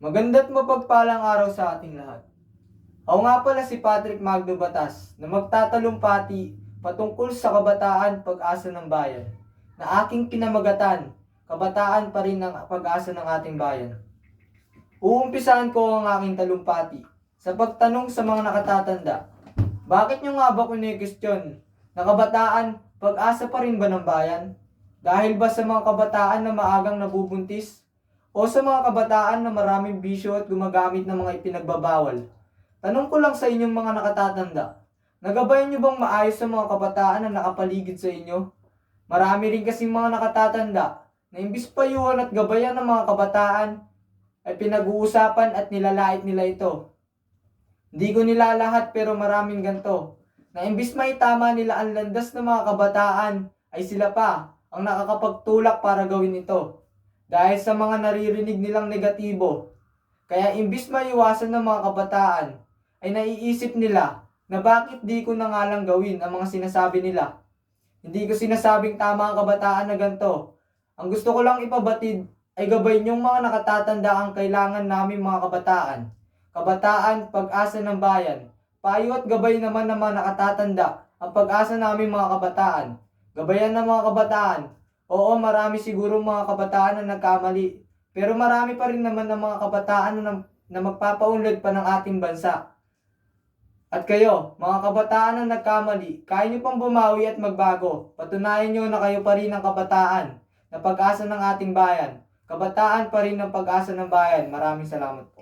Maganda't mapagpalang araw sa ating lahat. Ako nga pala si Patrick Magdo Batas na magtatalumpati patungkol sa kabataan pag-asa ng bayan na aking pinamagatan, kabataan pa rin ng pag-asa ng ating bayan. Uumpisahan ko ang aking talumpati sa pagtanong sa mga nakatatanda. Bakit nyo nga ba kunikestyon na kabataan pag-asa pa rin ba ng bayan? Dahil ba sa mga kabataan na maagang nabubuntis? O sa mga kabataan na maraming bisyo at gumagamit ng mga ipinagbabawal? Tanong ko lang sa inyong mga nakatatanda, nagabayan nyo bang maayos sa mga kabataan na nakapaligid sa inyo? Marami rin kasing mga nakatatanda na imbis payuhan at gabayan ng mga kabataan, ay pinag-uusapan at nilalait nila ito. Hindi ko nila lahat pero maraming ganto. Na imbis maitama nila ang landas ng mga kabataan, ay sila pa ang nakakapagtulak para gawin ito. Dahil sa mga naririnig nilang negatibo. Kaya imbis maiwasan ng mga kabataan, ay naiisip nila na bakit di ko na nga lang gawin ang mga sinasabi nila. Hindi ko sinasabing tama ang kabataan na ganto. Ang gusto ko lang ipabatid ay gabay niyong mga nakatatanda ang kailangan namin mga kabataan. Kabataan, pag-asa ng bayan. Payo at gabay naman ng mga nakatatanda ang pag-asa namin mga kabataan. Gabayan ng mga kabataan. Oo, marami siguro mga kabataan na nagkamali. Pero marami pa rin naman ng mga kabataan na, na magpapaunlad pa ng ating bansa. At kayo, mga kabataan na nagkamali, kaya nyo pang bumawi at magbago. Patunayan nyo na kayo pa rin ang kabataan na pag-asa ng ating bayan. Kabataan pa rin ang pag-asa ng bayan. Maraming salamat po.